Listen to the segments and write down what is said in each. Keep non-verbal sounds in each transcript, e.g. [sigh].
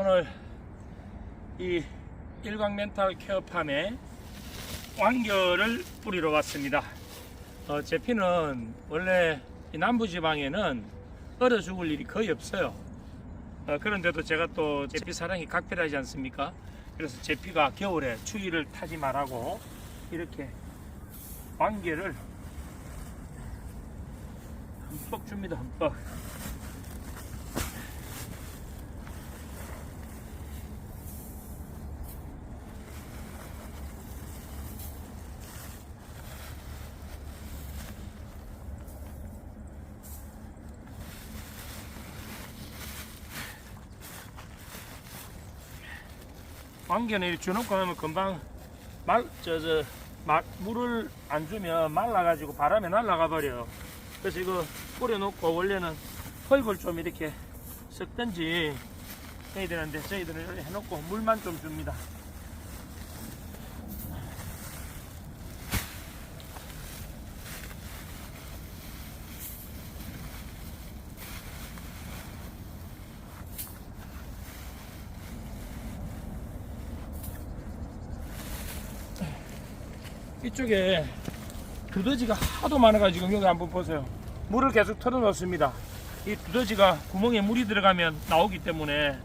오늘 이 일광 멘탈 케어팜에 왕겨를 뿌리러 왔습니다. 어, 제 피는 원래 이 남부지방에는 얼어 죽을 일이 거의 없어요. 어, 그런데도 제가 또 제피 사랑이 각별하지 않습니까? 그래서 제피가 겨울에 추위를 타지 말라고 이렇게 왕겨를 흠뻑 줍니다. 흠뻑. 이렇게 주놓고 하면 금방 말, 저, 저, 마, 물을 안 주면 말라가지고 바람에 날아가 버려요. 그래서 이거 뿌려놓고 원래는 흙을 좀 이렇게 섞든지 해야 되는데 저희들은 이렇게 해놓고 물만 좀 줍니다. 이쪽에 두더지가 하도 많아가지고 여기 한번 보세요. 물을 계속 틀어놓습니다. 이 두더지가 구멍에 물이 들어가면 나오기 때문에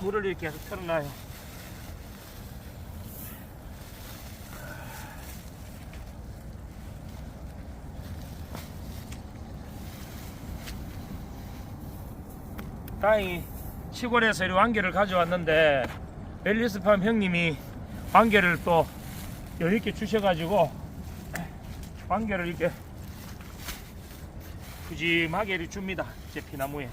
물을 이렇게 계속 틀어놔요. 다행히 시골에서 이 왕개를 가져왔는데 멜리스팜 형님이 왕개를 또 여유 있게 주셔가지고 왕개를 이렇게 푸짐하게 줍니다. 제 피나무에.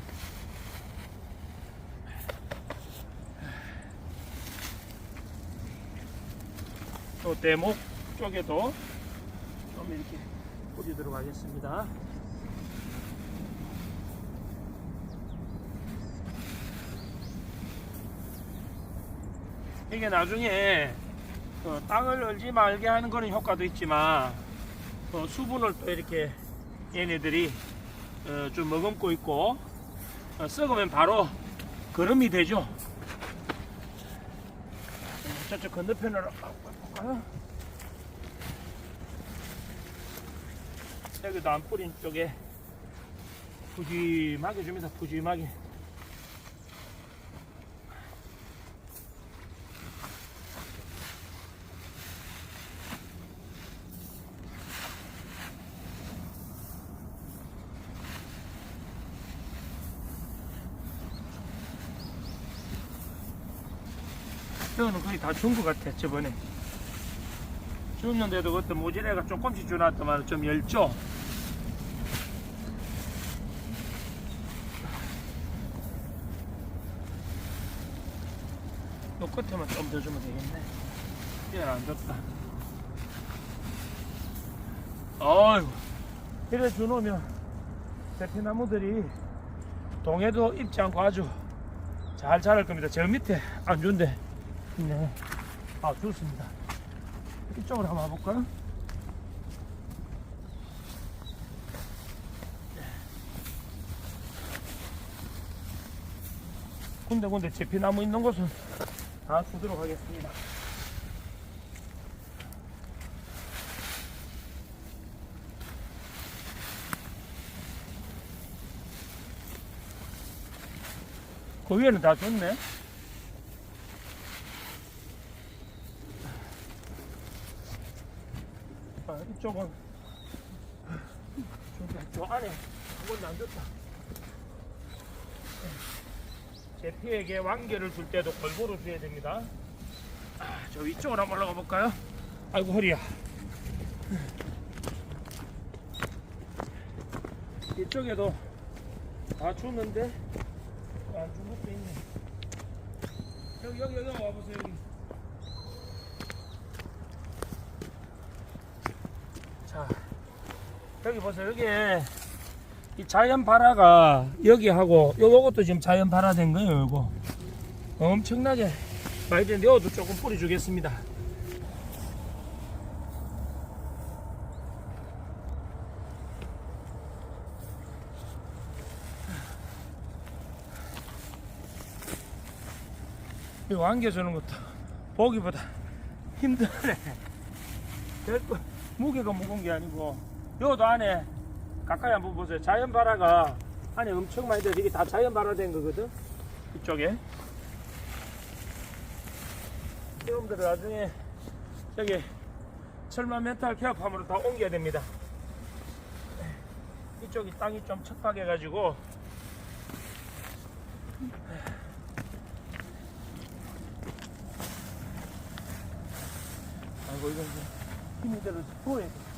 또 대목 쪽에도 좀 이렇게 뿌리도록 하겠습니다. 이게 나중에 그 땅을 얼지 말게 하는 그런 효과도 있지만 또 수분을 또 이렇게 얘네들이 어, 좀 머금고 있고 어, 썩으면 바로 거름이 되죠. 저쪽 건너편으로 가볼까요? 여기도 안 뿌린 쪽에 푸짐하게 줍니다. 푸짐하게. 저는 거의 다 준 것 같아 저번에. 줬는데도 그때 모지래가 조금씩 주놨더만 좀 열죠 요 끝에만 좀 더 주면 되겠네. 얘는 안 줬다. 어휴. 이래 주놓으면 대피나무들이 동해도 입지 않고 아주 잘 자랄 겁니다. 저 밑에 안 준대 네. 아, 좋습니다. 이쪽으로 한번 와볼까요? 군데군데 제피나무 있는 곳은 다 주도록 하겠습니다. 그 위에는 다 줬네. 아, 이쪽은 저기 저 안에 한 번도 안 줬다. 제 피에게 왕개를 줄 때도 골고루 줘야 됩니다. 아, 저 위쪽으로 한번 올라가 볼까요? 아이고 허리야. 이쪽에도 다 줬는데 안 준 것도 있네. 여기 여기 여기 와보세요 여기. 여기 보세요. 여기 이 자연 발화가 여기하고 요것도 지금 자연 발화된 거예요. 요거 엄청나게 많이 되는데 요것도 조금 뿌려주겠습니다. 이거 안겨주는 것도 보기보다 힘드네. [laughs] 무게가 무거운 게 아니고 요도 안에 가까이 한번 보세요. 자연 발화가 안에 엄청 많이 들어. 이게 다 자연 발화된 거거든. 이쪽에. 여러분들 나중에 저기 철마 멘탈 케어팜으로 다 옮겨야 됩니다. 이쪽이 땅이 좀 척박해 가지고 아이고 이제 힘이 들어서 부어야 돼.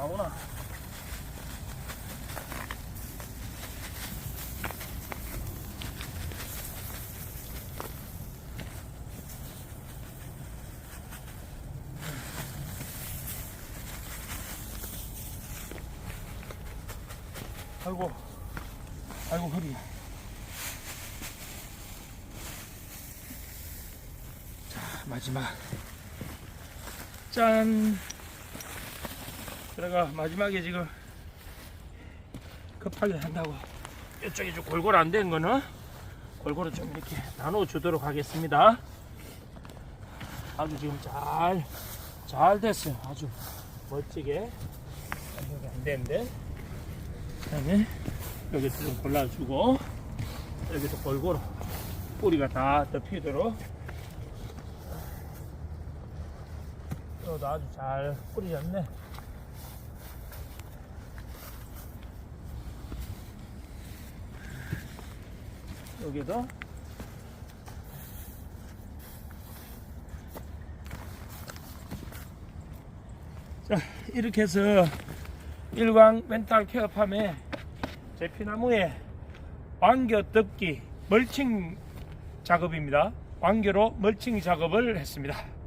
나오나? 아이고, 아이고 허리. 자 마지막 짠. 들어가 마지막에 지금 급하게 한다고 이쪽이 좀 골고루 안 된 거는 골고루 좀 이렇게 나눠 주도록 하겠습니다. 아주 지금 잘, 잘 됐어요. 아주 멋지게. 여기 안 되는데. 그 다음에 여기도 좀 골라주고, 여기도 골고루 뿌리가 다 덮이도록. 이것도 아주 잘 뿌리졌네. 여기도 자 이렇게 해서 일광 멘탈 케어팜의 제피나무에 완겨 덮기 멀칭 작업입니다. 완겨로 멀칭 작업을 했습니다